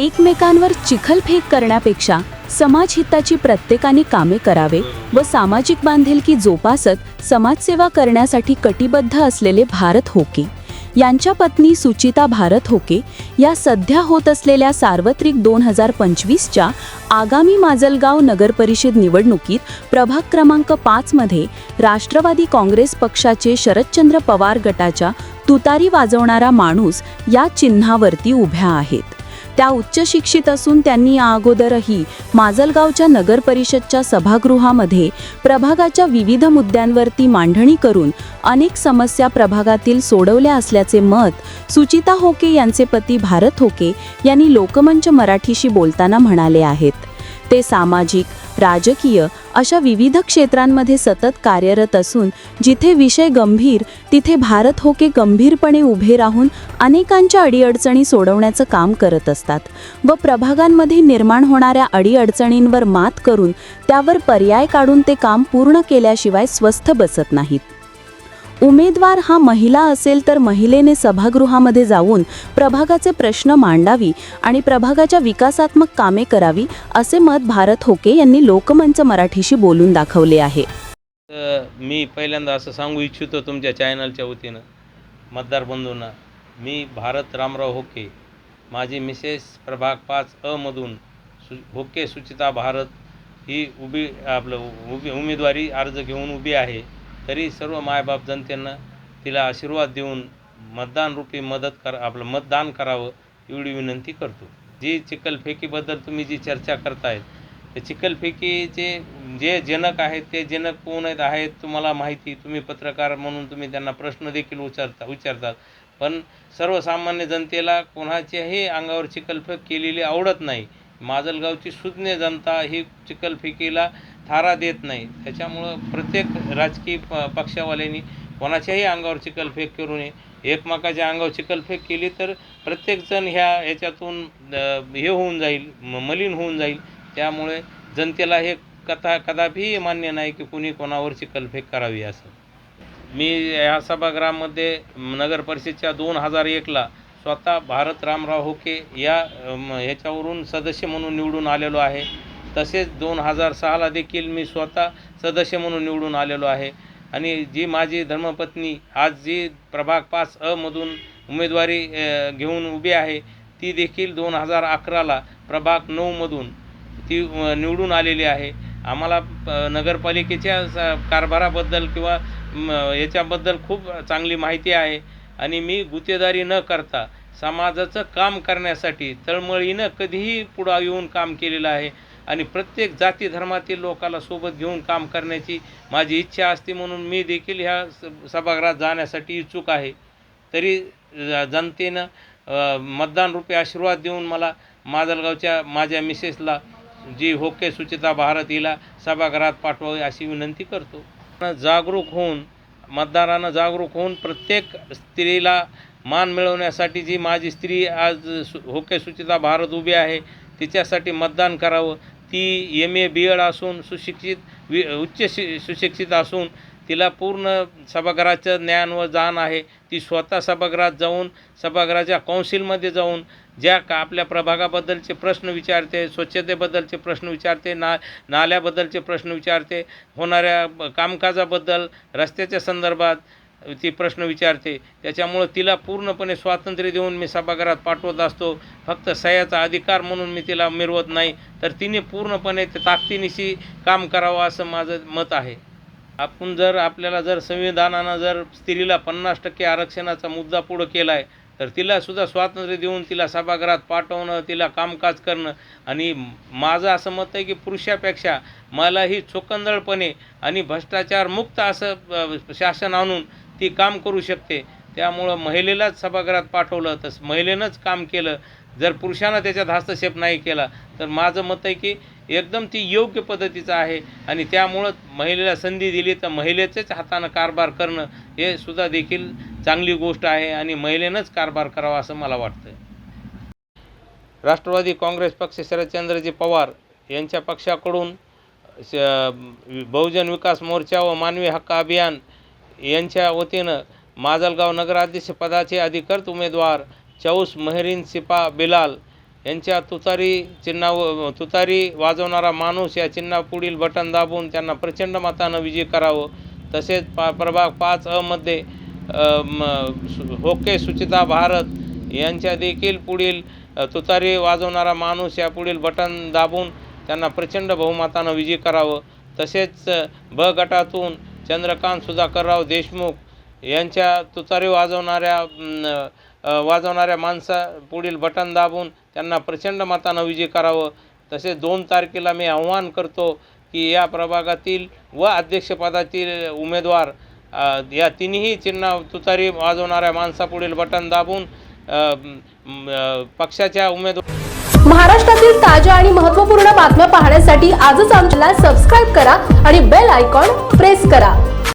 एकमेकांवर चिखलफेक करण्यापेक्षा समाजहिताची प्रत्येकाने कामे करावे व सामाजिक बांधिलकी जोपासत समाजसेवा करण्यासाठी कटिबद्ध असलेले भारत होके. यांच्या पत्नी सुचिता भारत होके या सध्या होत असलेल्या सार्वत्रिक दोन हजार पंचवीसच्या आगामी माजलगाव नगरपरिषद निवडणुकीत प्रभाग क्रमांक पाचमध्ये राष्ट्रवादी काँग्रेस पक्षाचे शरदचंद्र पवार गटाच्या तुतारी वाजवणारा माणूस या चिन्हावरती उभ्या आहेत. त्या उच्च शिक्षित असून त्यांनी या अगोदरही माजलगावच्या नगर परिषदच्या सभागृहामध्ये प्रभागाच्या विविध मुद्द्यांवरती मांडणी करून अनेक समस्या प्रभागातील सोडवल्या असल्याचे मत सुचिता होके यांचे पती भारत होके यांनी लोकमंच मराठीशी बोलताना म्हणाले आहेत. ते सामाजिक राजकीय अशा विविध क्षेत्रांमध्ये सतत कार्यरत असून जिथे विषय गंभीर तिथे भारत होके गंभीरपणे उभे राहून अनेकांच्या अडीअडचणी सोडवण्याचं काम करत असतात व प्रभागांमध्ये निर्माण होणाऱ्या अडीअडचणींवर मात करून त्यावर पर्याय काढून ते काम पूर्ण केल्याशिवाय स्वस्थ बसत नाहीत. उमेदवार हा महिला असेल तर महिलेने सभागृहामध्ये जाऊन प्रभागाचे प्रश्न मांडावी आणि प्रभागाच्या विकासात्मक कामे करावी असे मत भारत होके यांनी लोकमंच मराठीशी बोलून दाखवले आहे. तर मी पहिल्यांदा असं सांगू इच्छितो तुमच्या चॅनलच्या वतीनं मतदार बंधूंना. मी भारत रामराव होके माझी मिसेस प्रभाग पाच अमधून सु होके सुचिता भारत ही उभी आपलं उभी उमेदवारी अर्ज घेऊन उभी आहे. तरी सर्व मायबाप जनतेनं तिला आशीर्वाद देऊन मतदानरूपी मदत कर आपलं मतदान करावं एवढी विनंती करतो. जी चिखलफेकीबद्दल तुम्ही जी चर्चा करतायत ते चिखलफेकीचे जे जनक आहेत ते जनक कोण आहेत आहेत तुम्हाला माहिती. तुम्ही पत्रकार म्हणून तुम्ही त्यांना प्रश्न देखील उचारता विचारतात पण सर्वसामान्य जनतेला कोणाच्याही अंगावर चिखलफेक केलेली आवडत नाही. माजलगावची सुज्ञ जनता ही चिखलफेकीला थारा देत नाही. त्याच्यामुळं प्रत्येक राजकीय प पक्षावाल्यांनी कोणाच्याही अंगावर चिखलफेक करू नये. एकमेकाच्या अंगावर चिखलफेक केली तर प्रत्येकजण ह्या याच्यातून हे होऊन जाईल म- मलिन होऊन जाईल. त्यामुळे जनतेला हे कथा कदापिही मान्य नाही की कुणी कोणावर चिखलफेक करावी असं. मी या सभागृहामध्ये नगर परिषदच्या दोन हजार एकला स्वतः भारत रामराव होके या ह्याच्यावरून सदस्य म्हणून निवडून आलेलो आहे. तसेच दोन हजार सहाला देखील मी स्वतः सदस्य म्हणून निवडून आलेलो आहे. आणि जी माझी धर्मपत्नी आज जी प्रभाग पाच अमधून उमेदवारी घेऊन उभी आहे ती देखील दोन हजार अकराला प्रभाग नऊमधून ती निवडून आलेली आहे. आम्हाला नगरपालिकेच्या स- कारभाराबद्दल किंवा म, याच्याबद्दल खूप चांगली माहिती आहे. आणि मी गुत्तेदारी न करता समाजाचं काम करण्यासाठी तळमळीनं कधीही पुढं येऊन काम केलेलं आहे. आणि प्रत्येक जाती धर्मातील लोकाला सोबत घेऊन काम करण्याची माझी इच्छा असते म्हणून मी देखील ह्या स- सभागृहात जाण्यासाठी इच्छुक आहे. तरी जनतेनं अ, मतदान आशीर्वाद देऊन मला माजलगावच्या माझ्या मिसेसला जी होके सुचिता भारत हिला सभागृहात पाठवावी अशी विनंती करतो. जागरूक होऊन मतदारानं जागरूक होऊन प्रत्येक स्त्रीला मान मिळवण्यासाठी जी माझी स्त्री आज सु होके सुचिता भारत उभी आहे तिच्यासाठी मतदान करावं. ती एम ए बी एड असून सुशिक्षित वि उच्च शि सुशिक्षित असून तिला पूर्ण सभागृहाचं ज्ञान व जाण आहे. ती स्वतः सभागृहात जाऊन सभागृहाच्या कौन्सिलमध्ये जाऊन ज्या का आपल्या प्रभागाबद्दलचे प्रश्न विचारते स्वच्छतेबद्दलचे प्रश्न विचारते ना नाल्याबद्दलचे प्रश्न विचारते होणाऱ्या कामकाजाबद्दल रस्त्याच्या संदर्भात ती प्रश्न विचारते. त्याच्यामुळं तिला पूर्णपणे स्वातंत्र्य देऊन मी सभागृहात पाठवत असतो. फक्त सह्याचा अधिकार म्हणून मी तिला मिरवत नाही. तर तिने पूर्णपणे ते ताकदीनिशी काम करावं असं माझं मत आहे. आपण जर आपल्याला जर संविधानानं जर स्त्रीला पन्नास टक्के आरक्षणाचा मुद्दा पुढं केला आहे तर तिलासुद्धा स्वातंत्र्य देऊन तिला सभागृहात पाठवणं तिला कामकाज करणं. आणि माझं असं मत आहे की पुरुषापेक्षा मलाही चोकंदळपणे आणि भ्रष्टाचार मुक्त असं शासन आणून ती काम करू शकते. त्यामुळं महिलेलाच सभागृहात पाठवलं तर महिलेनंच काम केलं. जर पुरुषानं त्याच्यात हस्तक्षेप नाही केला तर माझं मत आहे की एकदम ती योग्य पद्धतीचं आहे आणि त्यामुळं महिलेला संधी दिली तर महिलेच्याच हातानं कारभार करणं हे सुद्धा देखील चांगली गोष्ट आहे आणि महिलेनंच कारभार करावा असं मला वाटतं राष्ट्रवादी काँग्रेस पक्ष शरदचंद्रजी पवार यांच्या पक्षाकडून श- बहुजन विकास मोर्चा व मानवी हक्क अभियान यांच्या वतीनं माजलगाव नगराध्यक्षपदाचे अधिकृत उमेदवार चौस महरीन सिपा बिलाल यांच्या तुतारी चिन्हावर तुतारी वाजवणारा माणूस या चिन्हापुढील बटन दाबून त्यांना प्रचंड मतानं विजय करावं. तसेच पा प्रभाग पाच अमध्ये सु- होके सुचिता भारत यांच्या देखील पुढील तुतारी वाजवणारा माणूस या पुढील बटन दाबून त्यांना प्रचंड बहुमतानं विजय करावं. तसेच ब गटातून चंद्रकांत सुधाकरराव देशमुख यांच्या तुतारी वाजवणाऱ्या वाजवणाऱ्या माणसा पुढील बटन दाबून त्यांना प्रचंड मतानं विजय करावं. तसेच दोन तारखेला मी आव्हान करतो की या प्रभागातील व अध्यक्षपदातील उमेदवार या तिन्ही चिन्ह तुतारी वाजवणाऱ्या माणसापुढील बटन दाबून पक्षाच्या उमेदवार महाराष्ट्रातील ताज्या आणि महत्त्वपूर्ण बातम्या पाहण्यासाठी आजच आमच्याला सबस्क्राईब करा आणि बेल आयकॉन प्रेस करा.